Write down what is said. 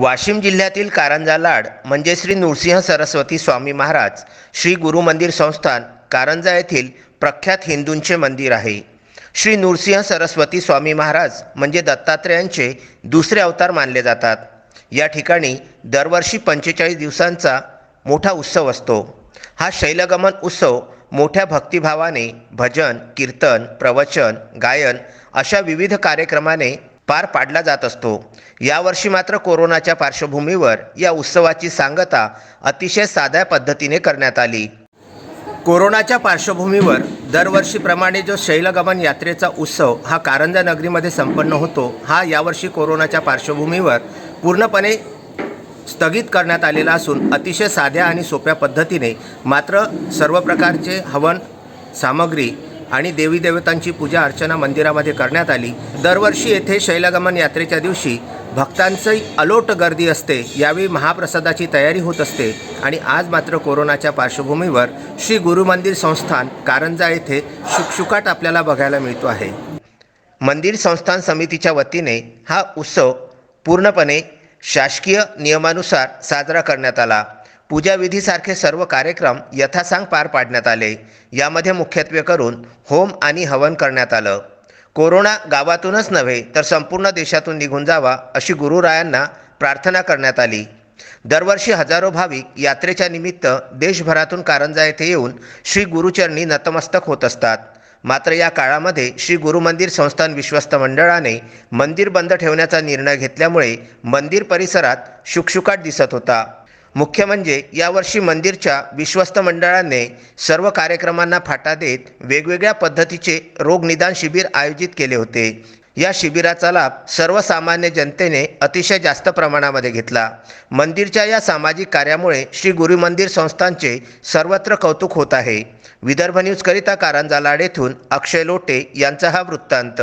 वाशिम जिल्ह्यातील कारंजा लाड म्हणजे श्री नृसिंह सरस्वती स्वामी महाराज श्री गुरु मंदिर संस्थान कारंजा येथील प्रख्यात हिंदूंचे मंदिर आहे. श्री नृसिंह सरस्वती स्वामी महाराज म्हणजे दत्तात्रेयांचे दुसरे अवतार मानले जातात. या ठिकाणी दरवर्षी पंचेचाळीस दिवसांचा मोठा उत्सव असतो. हा शैलगमन उत्सव मोठ्या भक्तिभावाने भजन कीर्तन प्रवचन गायन अशा विविध कार्यक्रमाने पार पाडला जात असतो. यावर्षी मात्र कोरोनाच्या पार्श्वभूमीवर या उत्सवाची सांगता अतिशय साध्या पद्धतीने करण्यात आली. कोरोनाच्या पार्श्वभूमीवर दरवर्षीप्रमाणे जो शैलगमन यात्रेचा उत्सव हा कारंजा नगरीमध्ये संपन्न होतो हा यावर्षी कोरोनाच्या पार्श्वभूमीवर पूर्णपणे स्थगित करण्यात आलेला असून अतिशय साध्या आणि सोप्या पद्धतीने मात्र सर्व प्रकारचे हवन सामग्री आणि देवी देवतांची पूजा अर्चना मंदिरामध्ये करण्यात आली. दरवर्षी येथे शैलगमन यात्रेच्या दिवशी भक्तांची अलोट गर्दी असते. यावेळी महाप्रसादाची तयारी होत असते आणि आज मात्र कोरोनाच्या पार्श्वभूमीवर श्री गुरु मंदिर संस्थान कारंजा येथे शुकशुकाट आपल्याला बघायला मिळतो आहे. मंदिर संस्थान समितीच्या वतीने हा उत्सव पूर्णपणे शासकीय नियमानुसार साजरा करण्यात आला. पूजाविधीसारखे सर्व कार्यक्रम यथासांग पार पाडण्यात आले. यामध्ये मुख्यत्वे करून होम आणि हवन करण्यात आलं. कोरोना गावातूनच नव्हे तर संपूर्ण देशातून निघून जावा अशी गुरुरायांना प्रार्थना करण्यात आली. दरवर्षी हजारो भाविक यात्रेच्या निमित्त देशभरातून कारंजा येथे येऊन श्री गुरुचरणी नतमस्तक होत असतात. मात्र या काळामध्ये श्री गुरुमंदिर संस्थान विश्वस्त मंडळाने मंदिर बंद ठेवण्याचा निर्णय घेतल्यामुळे मंदिर परिसरात शुकशुकाट दिसत होता. मुख्य म्हणजे यावर्षी मंदिरच्या विश्वस्त मंडळाने सर्व कार्यक्रमांना फाटा देत वेगवेगळ्या पद्धतीचे रोगनिदान शिबिर आयोजित केले होते. या शिबिराचा लाभ सर्वसामान्य जनतेने अतिशय जास्त प्रमाणामध्ये घेतला. मंदिरच्या या सामाजिक कार्यामुळे श्री गुरु मंदिर संस्थांचे सर्वत्र कौतुक होत आहे. विदर्भ न्यूजकरिता कारंजा लाडेथून अक्षय लोटे यांचा हा वृत्तांत.